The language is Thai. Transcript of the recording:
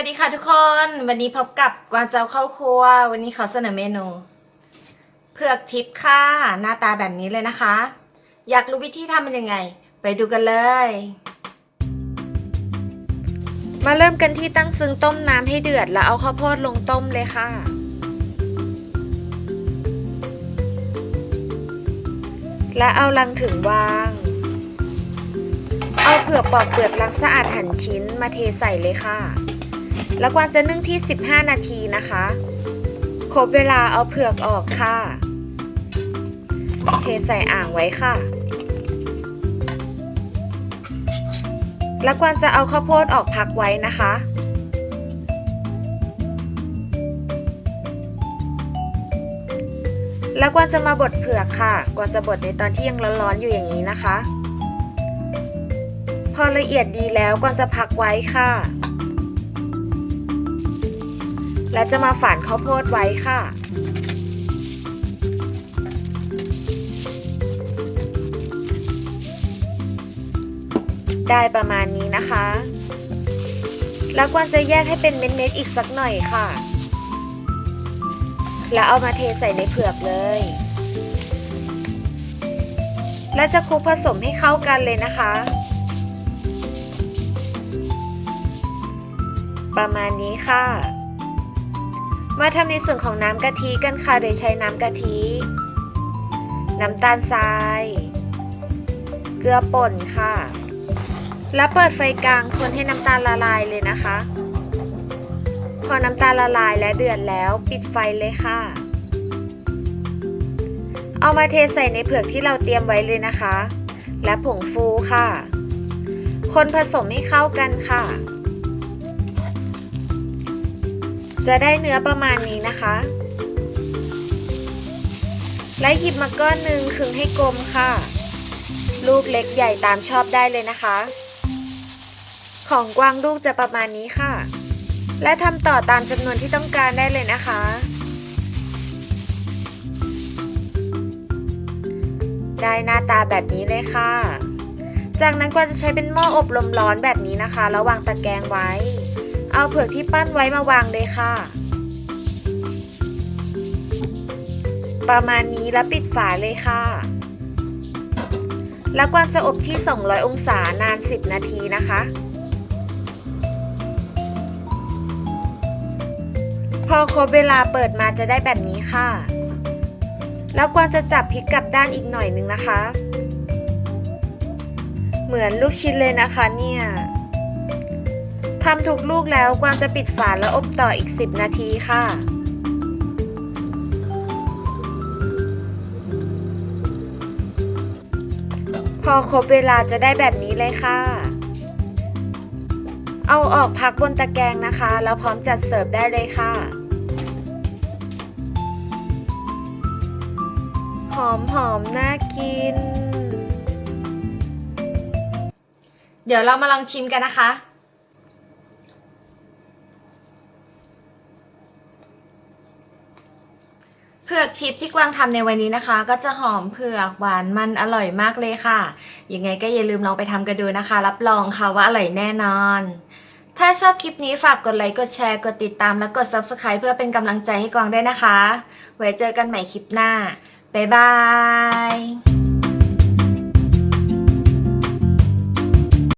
วัสดีค่ะทุกคน วันนี้พบกับกวางเจ้าเข้าครัว วันนี้ขอเสนอเมนู เผือกทิพย์ค่ะ หน้าตาแบบนี้เลยนะคะ อยากรู้วิธีทำเป็นยังไง ไปดูกันเลย มาเริ่มกันที่ตั้งซึ้งต้มน้ำให้เดือด แล้วเอาข้าวโพดลงต้มเลยค่ะ และเอาลังถึงวาง เอาเผือกปอกเปลือกล้างสะอาดหั่นชิ้นมาเทใส่เลยค่ะ แล้วกวางจะนึ่งที่ 15 นาทีนะคะ ครบเวลาเอาเผือกออกค่ะ เทใส่อ่างไว้ค่ะ แล้วกวางจะเอาข้าวโพดออกพักไว้นะคะแล้วกวางจะมาบดเผือกค่ะ กวางจะบดในตอนที่ยังร้อนๆอยู่อย่างนี้นะคะ พอละเอียดดีแล้วกวางจะพักไว้ค่ะ และจะมาฝานข้าวโพดไว้ค่ะ ได้ประมาณนี้นะคะ แล้วกวางจะแยกให้เป็นเม็ดๆอีกสักหน่อยค่ะ แล้วเอามาเทใส่ในเผือกเลย และจะคลุกผสมให้เข้ากันเลยนะคะประมาณนี้ค่ะ มาทำในส่วนของน้ำกะทิกันค่ะ โดยใช้น้ำกะทิ น้ำตาลทราย เกลือป่นค่ะ แล้วเปิดไฟกลางคนให้น้ำตาลละลายเลยนะคะ พอน้ำตาลละลายและเดือดแล้วปิดไฟเลยค่ะ เอามาเทใส่ในเผือกที่เราเตรียมไว้เลยนะคะ และผงฟูค่ะ คนผสมให้เข้ากันค่ะ จะได้เนื้อประมาณนี้นะคะ และหยิบมาก้อนหนึ่งคึงให้กลมค่ะ ลูกเล็กใหญ่ตามชอบได้เลยนะคะ ของกวางลูกจะประมาณนี้ค่ะ และทำต่อตามจำนวนที่ต้องการได้เลยนะคะ ได้หน้าตาแบบนี้เลยค่ะ จากนั้นกวางจะใช้เป็นหม้ออบลมร้อนแบบนี้นะคะ แล้ววางตะแกรงไว้ เอาเผือกที่ปั้นไว้มาวางเลยค่ะ ประมาณนี้แล้วปิดฝาเลยค่ะ แล้วกวางจะอบที่ 200 องศานาน 10 นาทีนะคะ พอครบเวลาเปิดมาจะได้แบบนี้ค่ะ แล้วกวางจะจับพลิกกลับด้านอีกหน่อยนึงนะคะ เหมือนลูกชิ้นเลยนะคะเนี่ย ทำถูกลูกแล้วกวางจะปิดฝาแล้วอบต่ออีก 10 นาทีค่ะ พอครบเวลาจะได้แบบนี้เลยค่ะ เอาออกพักบนตะแกรงนะคะ แล้วพร้อมจัดเสิร์ฟได้เลยค่ะ หอมหอมน่ากิน เดี๋ยวเรามาลองชิมกันนะคะ เผื อกทิพที่กวางทำในวันนี้นะคะ ก็จะหอมเผือกหวานมันอร่อยมากเลยค่ะ ยังไงก็อย่าลืมลองไปทำกันดูนะคะ รับรองค่ะว่าอร่อยแน่นอน ถ้าชอบคลิปนี้ฝากกดไลค์กดแชร์กดติดตามและกด Subscribe เพื่อเป็นกำลังใจให้กวางได้นะคะ ไว้เจอกันใหม่คลิปหน้า บ๊ายบาย